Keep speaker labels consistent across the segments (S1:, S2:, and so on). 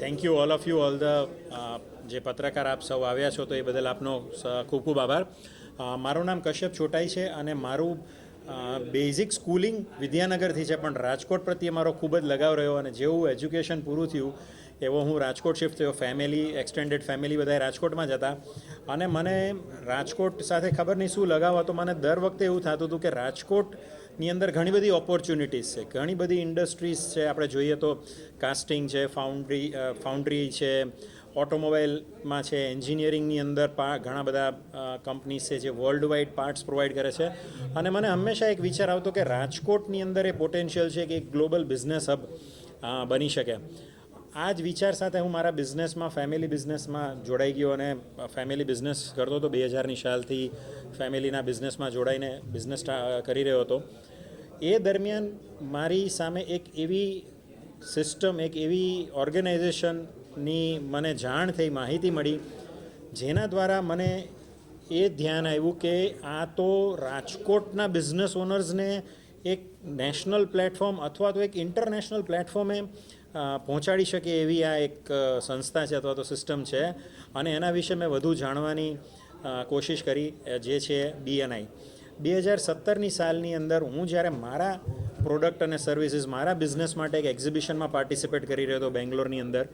S1: Thank you all of you all the જે પત્રકાર આપ સૌ આવ્યા છો, તો એ બદલ આપનો ખૂબ ખૂબ આભાર. મારું નામ કશ્યપ ચોટાઈ છે અને મારું બેઝિક સ્કૂલિંગ વિદ્યાનગરથી છે, પણ રાજકોટ પ્રત્યે મારો ખૂબ જ લગાવ રહ્યો અને જેવું એજ્યુકેશન પૂરું થયું, એવો હું રાજકોટ શિફ્ટ થયો. ફેમિલી એક્સટેન્ડેડ ફેમિલી બધા રાજકોટમાં જ હતા. અને મને રાજકોટ સાથે ખબર નહીં શું લગાવ હતો. મને દર વખતે એવું થતું હતું કે રાજકોટની અંદર ઘણી બધી ઓપોર્ચ્યુનિટીઝ છે. ઘણી બધી ઇન્ડસ્ટ્રીઝ છે. આપણે જોઈએ તો કાસ્ટિંગ છે ફાઉન્ડ્રી ફાઉન્ડ્રી છે ઓટોમોબાઈલમાં છે એન્જિનિયરિંગની અંદર પા, ઘણા બધા કંપનીઝ છે જે વર્લ્ડ વાઇડ પાર્ટ્સ પ્રોવાઈડ કરે છે. અને મને હંમેશા એક વિચાર આવતો કે રાજકોટની અંદર એ પોટેન્શિયલ છે કે એક ગ્લોબલ બિઝનેસ હબ બની શકે. આ જ વિચાર સાથે હું મારા બિઝનેસમાં, ફેમિલી બિઝનેસમાં જોડાઈ ગયો અને ફેમિલી બિઝનેસ કરતો હતો બે હજારની સાલથી ફેમિલીના બિઝનેસમાં જોડાઈને બિઝનેસ કરી રહ્યો હતો. એ દરમિયાન મારી સામે એક એવી સિસ્ટમ, એક એવી ઓર્ગેનાઇઝેશનની મને જાણ થઈ, માહિતી મળી, જેના દ્વારા મને એ ધ્યાન આવ્યું કે આ તો રાજકોટના બિઝનેસ ઓનર્સને એક નેશનલ પ્લેટફોર્મ અથવા તો એક ઇન્ટરનેશનલ પ્લેટફોર્મે પહોંચાડી શકે એવી આ એક સંસ્થા છે અથવા તો સિસ્ટમ છે. અને એના વિશે મેં વધુ જાણવાની કોશિશ કરી જે છે બીએનઆઈ બે હજાર સત્તરની સાલની અંદર હું જ્યારે મારા પ્રોડક્ટ અને સર્વિસીસ મારા બિઝનેસ માટે એક એક્ઝિબિશનમાં પાર્ટિસિપેટ કરી રહ્યો હતો બેંગ્લોરની અંદર,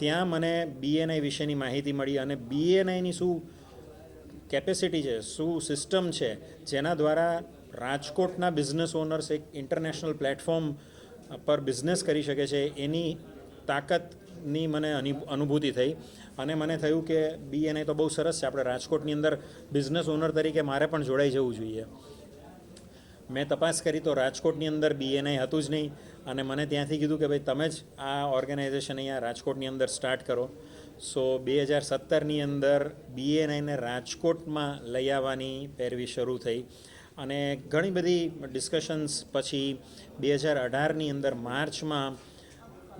S1: ત્યાં મને બીએનઆઈ વિશેની માહિતી મળી અને બીએનઆઈની શું કેપેસિટી છે, શું સિસ્ટમ છે, જેના દ્વારા રાજકોટના બિઝનેસ ઓનર્સ એક ઇન્ટરનેશનલ પ્લેટફોર્મ પર બિઝનેસ કરી શકે છે, એની તાકાતની મને અની- અનુભૂતિ થઈ. અને મને થયું કે બીએનઆઈ તો બહુ સરસ છે, આપણે રાજકોટની અંદર બિઝનેસ ઓનર તરીકે મારે પણ જોડાઈ જવું જોઈએ. મેં તપાસ કરી તો રાજકોટની અંદર બીએનઆઈ હતું જ નહીં. અને મને ત્યાંથી કીધું કે ભાઈ, તમે જ આ ઓર્ગેનાઇઝેશન અહીંયા રાજકોટની અંદર સ્ટાર્ટ કરો. સો બે હજાર સત્તરની અંદર બીએનઆઈને રાજકોટમાં લઈ આવવાની પેરવી શરૂ થઈ. અને ઘણી બધી ડિસ્કશન્સ પછી બે હજાર અઢારની અંદર માર્ચમાં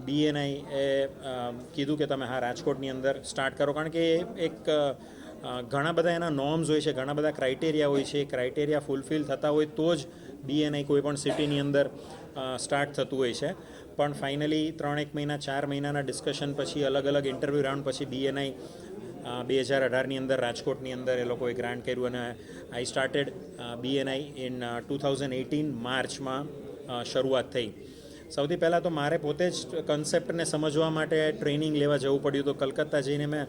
S1: બીએનઆઈ એ કીધું કે તમે હા રાજકોટની અંદર સ્ટાર્ટ કરો. કારણ કે એક ઘણા બધા એના નોર્મ્સ હોય છે, ઘણા બધા ક્રાઇટેરિયા હોય છે. ક્રાઇટેરિયા ફૂલફિલ થતા હોય તો જ બીએનઆઈ કોઈ પણ સિટીની અંદર સ્ટાર્ટ થતું હોય છે. પણ ફાઇનલી ત્રણ એક મહિના, ચાર મહિનાના ડિસ્કશન પછી અલગ અલગ ઇન્ટરવ્યૂ રાઉન્ડ પછી બીએનઆઈ બે હજાર અઢારની અંદર રાજકોટની અંદર એ લોકોએ ગ્રાન્ટ કર્યું અને I started BNI in two thousand eighteen માર્ચમાં શરૂઆત થઈ. સૌથી પહેલાં તો મારે પોતે જ કન્સેપ્ટને સમજવા માટે ટ્રેનિંગ લેવા જવું પડ્યું. તો કલકત્તા જઈને મેં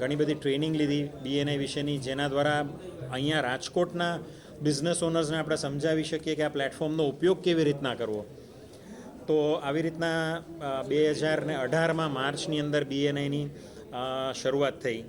S1: ઘણી બધી ટ્રેનિંગ લીધી બીએનઆઈ વિશેની, જેના દ્વારા અહીંયા રાજકોટના બિઝનેસ ઓનર્સને આપણે સમજાવી શકીએ કે આ પ્લેટફોર્મનો ઉપયોગ કેવી રીતના કરવો. તો આવી રીતના બે હજાર ને અઢારમાં માર્ચની અંદર બીએનઆઈની શરૂઆત થઈ.